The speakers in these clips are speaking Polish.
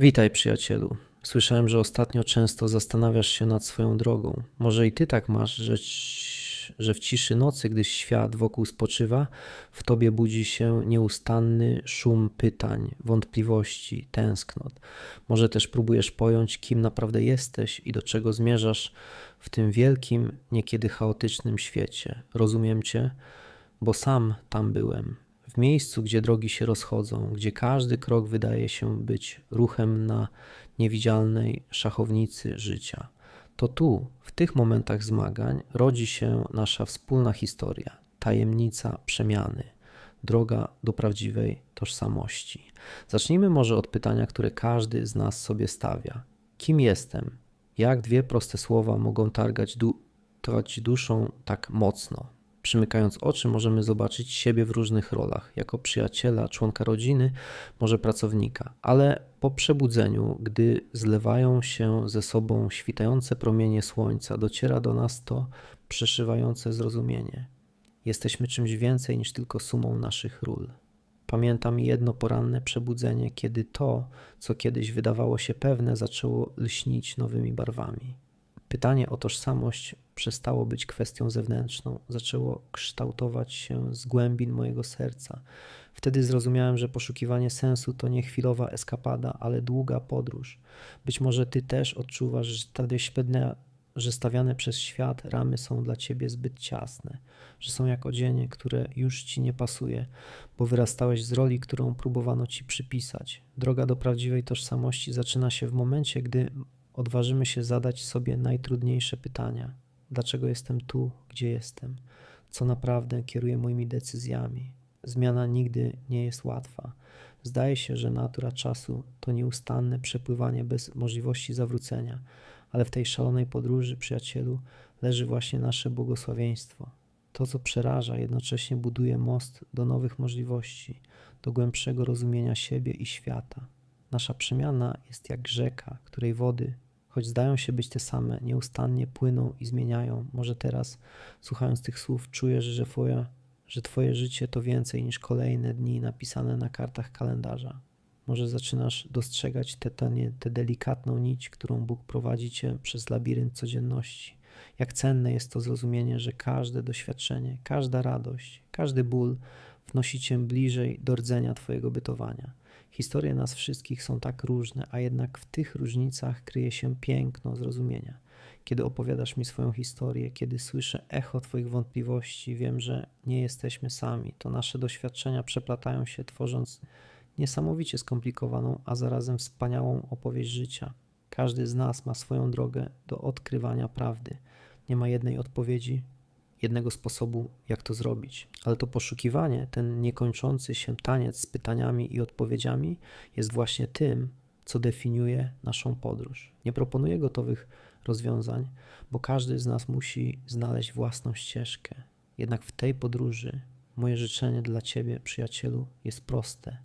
Witaj, przyjacielu. Słyszałem, że ostatnio często zastanawiasz się nad swoją drogą. Może i ty tak masz, że, że w ciszy nocy, gdy świat wokół spoczywa, w tobie budzi się nieustanny szum pytań, wątpliwości, tęsknot. Może też próbujesz pojąć, kim naprawdę jesteś i do czego zmierzasz w tym wielkim, niekiedy chaotycznym świecie. Rozumiem cię, bo sam tam byłem. W miejscu, gdzie drogi się rozchodzą, gdzie każdy krok wydaje się być ruchem na niewidzialnej szachownicy życia. To tu, w tych momentach zmagań, rodzi się nasza wspólna historia, tajemnica przemiany, droga do prawdziwej tożsamości. Zacznijmy może od pytania, które każdy z nas sobie stawia: Kim jestem? Jak dwie proste słowa mogą targać, du- duszą tak mocno? Przymykając oczy, możemy zobaczyć siebie w różnych rolach, jako przyjaciela, członka rodziny, może pracownika, ale po przebudzeniu, gdy zlewają się ze sobą świtające promienie słońca, dociera do nas to przeszywające zrozumienie. Jesteśmy czymś więcej niż tylko sumą naszych ról. Pamiętam jedno poranne przebudzenie, kiedy to, co kiedyś wydawało się pewne, zaczęło lśnić nowymi barwami. Pytanie o tożsamość przestało być kwestią zewnętrzną, zaczęło kształtować się z głębin mojego serca. Wtedy zrozumiałem, że poszukiwanie sensu to nie chwilowa eskapada, ale długa podróż. Być może ty też odczuwasz, że że stawiane przez świat ramy są dla ciebie zbyt ciasne, że są jak odzienie, które już ci nie pasuje, bo wyrastałeś z roli, którą próbowano ci przypisać. Droga do prawdziwej tożsamości zaczyna się w momencie, gdy odważymy się zadać sobie najtrudniejsze pytania: dlaczego jestem tu, gdzie jestem? Co naprawdę kieruje moimi decyzjami? Zmiana nigdy nie jest łatwa. Zdaje się, że natura czasu to nieustanne przepływanie bez możliwości zawrócenia, ale w tej szalonej podróży, przyjacielu, leży właśnie nasze błogosławieństwo. To, co przeraża, jednocześnie buduje most do nowych możliwości, do głębszego rozumienia siebie i świata. Nasza przemiana jest jak rzeka, której wody, choć zdają się być te same, nieustannie płyną i zmieniają. Może teraz, słuchając tych słów, czujesz, że twoje, że twoje życie to więcej niż kolejne dni napisane na kartach kalendarza. Może zaczynasz dostrzegać tę nie- tę delikatną nić, którą Bóg prowadzi cię przez labirynt codzienności. Jak cenne jest to zrozumienie, że każde doświadczenie, każda radość, każdy ból wnosi cię bliżej do rdzenia twojego bytowania. Historie nas wszystkich są tak różne, a jednak w tych różnicach kryje się piękno zrozumienia. Kiedy opowiadasz mi swoją historię, kiedy słyszę echo Twoich wątpliwości, wiem, że nie jesteśmy sami. To nasze doświadczenia przeplatają się, tworząc niesamowicie skomplikowaną, a zarazem wspaniałą opowieść życia. Każdy z nas ma swoją drogę do odkrywania prawdy. Nie ma jednej odpowiedzi, jednego sposobu, jak to zrobić. Ale to poszukiwanie, ten niekończący się taniec z pytaniami i odpowiedziami jest właśnie tym, co definiuje naszą podróż. Nie proponuję gotowych rozwiązań, bo każdy z nas musi znaleźć własną ścieżkę. Jednak w tej podróży moje życzenie dla Ciebie, przyjacielu, jest proste.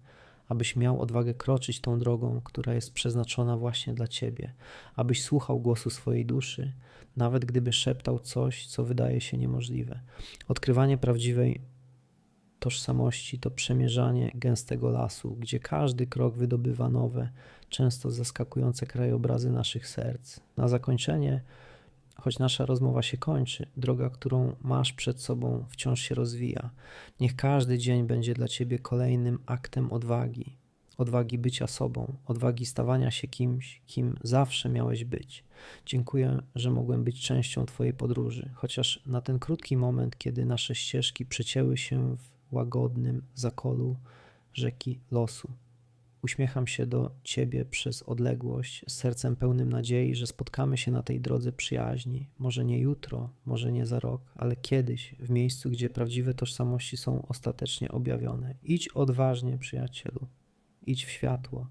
Abyś miał odwagę kroczyć tą drogą, która jest przeznaczona właśnie dla Ciebie, abyś słuchał głosu swojej duszy, nawet gdyby szeptał coś, co wydaje się niemożliwe. Odkrywanie prawdziwej tożsamości to przemierzanie gęstego lasu, gdzie każdy krok wydobywa nowe, często zaskakujące krajobrazy naszych serc. Na zakończenie, choć nasza rozmowa się kończy, droga, którą masz przed sobą, wciąż się rozwija. Niech każdy dzień będzie dla Ciebie kolejnym aktem odwagi. Odwagi bycia sobą, odwagi stawania się kimś, kim zawsze miałeś być. Dziękuję, że mogłem być częścią Twojej podróży, chociaż na ten krótki moment, kiedy nasze ścieżki przecięły się w łagodnym zakolu rzeki losu. Uśmiecham się do Ciebie przez odległość, z sercem pełnym nadziei, że spotkamy się na tej drodze przyjaźni. Może nie jutro, może nie za rok, ale kiedyś, w miejscu, gdzie prawdziwe tożsamości są ostatecznie objawione. Idź odważnie, przyjacielu. Idź w światło,